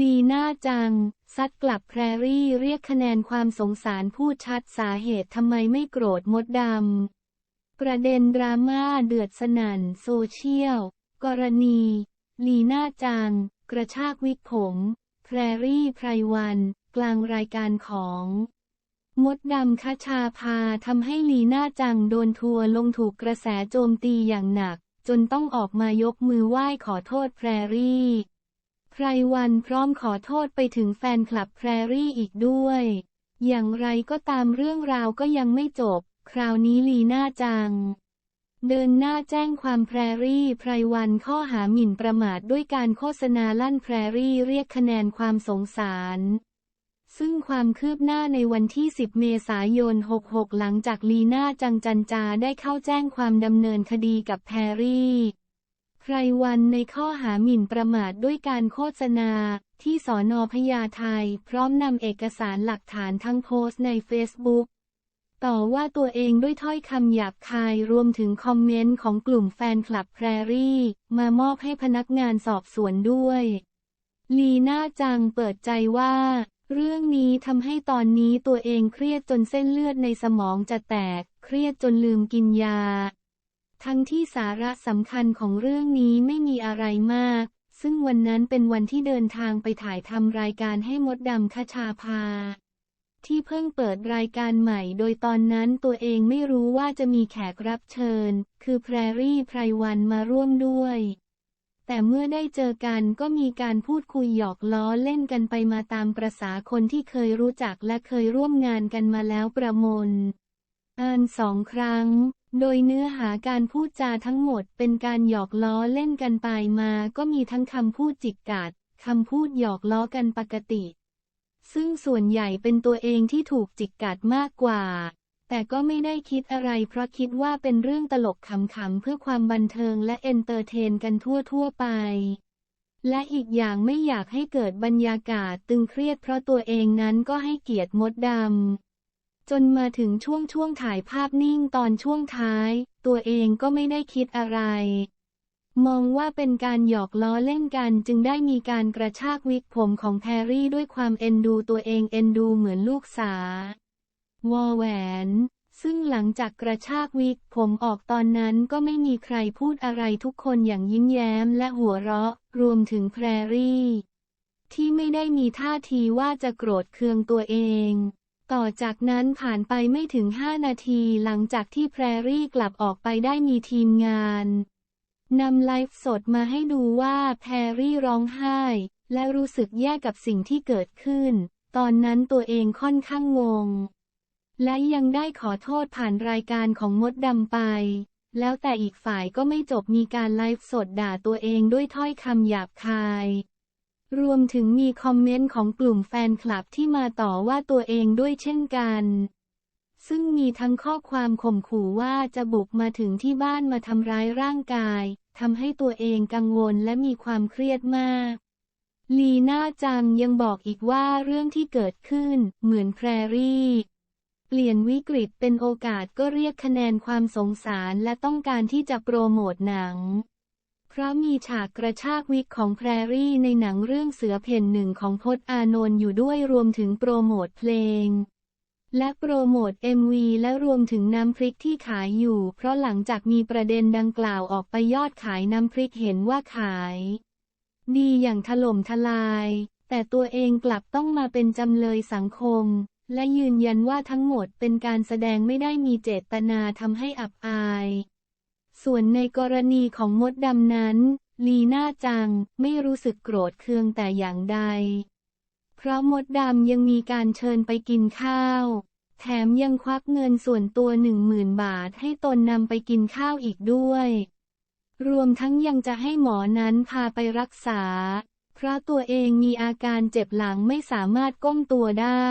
ลีน่าจัง ซัดกลับแพรรี่เรียกคะแนนความสงสารพูดชัดสาเหตุทำไมไม่โกรธมดดำ ประเด็นดราม่าเดือดสนั่นโซเชียล กรณี ลีน่าจัง กระชากวิกผม แพรรี่ไพรวัน กลางรายการของมดดำคชาพาทำให้ลีน่าจังโดนทัวลงถูกกระแสโจมตีอย่างหนัก จนต้องออกมายกมือไหว้ขอโทษแพรรี่ ไพรวันพร้อมขอโทษไปถึงแฟนคลับแพรรี่อีกด้วย อย่างไรก็ตามเรื่องราวก็ยังไม่จบ คราวนี้ลีน่าจัง เดินหน้าแจ้งความแพรรี่ไพรวันข้อหาหมิ่นประมาทด้วยการโฆษณาลั่นแพรรี่เรียกคะแนนความสงสารซึ่งความคืบหน้าในวันที่ 10 เมษายน 66 หลังจากลีน่าจังจันจาได้เข้าแจ้งความดำเนินคดีกับแพรรี่ ไพรวันในข้อหาหมิ่นประมาทด้วยการโฆษณา ที่สอนอพญาไทพร้อมนำเอกสารหลักฐานทั้งโพสต์ในเฟซบุ๊กต่อว่าตัวเองด้วยถ้อยคำหยาบคายรวมถึงคอมเมนต์ของกลุ่มแฟนคลับแพรรี่ มามอบให้พนักงานสอบสวนด้วย ลีน่าจังเปิดใจว่า เรื่องนี้ทำให้ตอนนี้ตัวเองเครียดจนเส้นเลือดในสมองจะแตก เครียดจนลืมกินยา ทั้งที่สาระสำคัญของเรื่องนี้ไม่มีอะไรมาก ซึ่งวันนั้นเป็นวันที่เดินทางไปถ่ายทำรายการให้มดดำคชาพา ที่เพิ่งเปิดรายการใหม่ โดยตอนนั้นตัวเองไม่รู้ว่าจะมีแขกรับเชิญ คือแพรรี่ไพรวันมาร่วมด้วย แต่เมื่อได้เจอกันก็มีการพูดคุยหยอกล้อเล่นกันไปมาตามประษาคนที่เคยรู้จักและเคยร่วมงานกันมาแล้วประมนอ่านสองครั้ง โดยเนื้อหาการพูดจาทั้งหมดเป็นการหยอกล้อเล่นกันไปมาก็มีทั้งคำพูดจิกกัดคำพูดหยอกล้อกันปกติ ซึ่งส่วนใหญ่เป็นตัวเองที่ถูกจิกกัดมากกว่า แต่ก็ไม่ได้คิดอะไรเพราะคิดว่าเป็นเรื่องตลกขำๆเพื่อความบันเทิงและเอนเตอร์เทนกันทั่วๆไป และอีกอย่างไม่อยากให้เกิดบรรยากาศตึงเครียดเพราะตัวเองนั้นก็ให้เกียรติมดดำ จนมาถึงช่วงช่วงถ่ายภาพนิ่งตอนช่วงท้าย ตัวเองก็ไม่ได้คิดอะไร มองว่าเป็นการหยอกล้อเล่นกันจึงได้มีการกระชากวิกผมของแพรรี่ด้วยความเอ็นดูตัวเองเอ็นดูเหมือนลูกสาวอแหวน ซึ่งหลังจากกระชากวิกผมออกตอนนั้นก็ไม่มีใครพูดอะไรทุกคนอย่างยิ้มแย้มและหัวเราะ รวมถึงแพรรี่ ที่ไม่ได้มีท่าทีว่าจะโกรธเคืองตัวเอง ต่อจากนั้นผ่านไปไม่ถึง 5 นาทีหลังจากที่แพรรี่กลับออกไปได้มีทีมงานนำไลฟ์สดมาให้ดูว่าแพรรี่ร้องไห้ และรู้สึกแย่กับสิ่งที่เกิดขึ้น ตอนนั้นตัวเองค่อนข้างงง และยังได้ขอโทษผ่านรายการของมดดำไป แล้วแต่อีกฝ่ายก็ไม่จบมีการไลฟ์สดด่าตัวเองด้วยถ้อยคำหยาบคาย รวมถึงมีคอมเมนต์ของกลุ่มแฟนคลับที่มาต่อว่าตัวเองด้วยเช่นกัน ซึ่งมีทั้งข้อความข่มขู่ว่าจะบุกมาถึงที่บ้านมาทำร้ายร่างกายทำให้ตัวเองกังวลและมีความเครียดมาก ลีน่าจังยังบอกอีกว่าเรื่องที่เกิดขึ้นเหมือนแพรรี่เปลี่ยนวิกฤตเป็นโอกาสก็เรียกคะแนนความสงสารและต้องการที่จะโปรโมทหนัง เพราะมีฉากกระชากวิกของแพรรี่ในหนังเรื่องเสือเพ่นหนึ่งของพจน์อานนท์อยู่ด้วยรวมถึงโปรโมทเพลง และโปรโมท MV และรวมถึงน้ำพริกที่ขายอยู่ เพราะหลังจากมีประเด็นดังกล่าวออกไปยอดขายน้ำพริกเห็นว่าขาย ดีอย่างถล่มทลาย แต่ตัวเองกลับต้องมาเป็นจำเลยสังคม และยืนยันว่าทั้งหมดเป็นการแสดงไม่ได้มีเจตนาทำให้อับอาย ส่วนในกรณีของมดดำนั้น ลีน่าจังไม่รู้สึกโกรธเคืองแต่อย่างใด เพราะมดดำยังมีการเชิญไปกินข้าว แถมยังควักเงินส่วนตัวหนึ่งหมื่นบาทให้ตนนำไปกินข้าวอีกด้วย รวมทั้งยังจะให้หมอนั้นพาไปรักษา เพราะตัวเองมีอาการเจ็บหลังไม่สามารถก้มตัวได้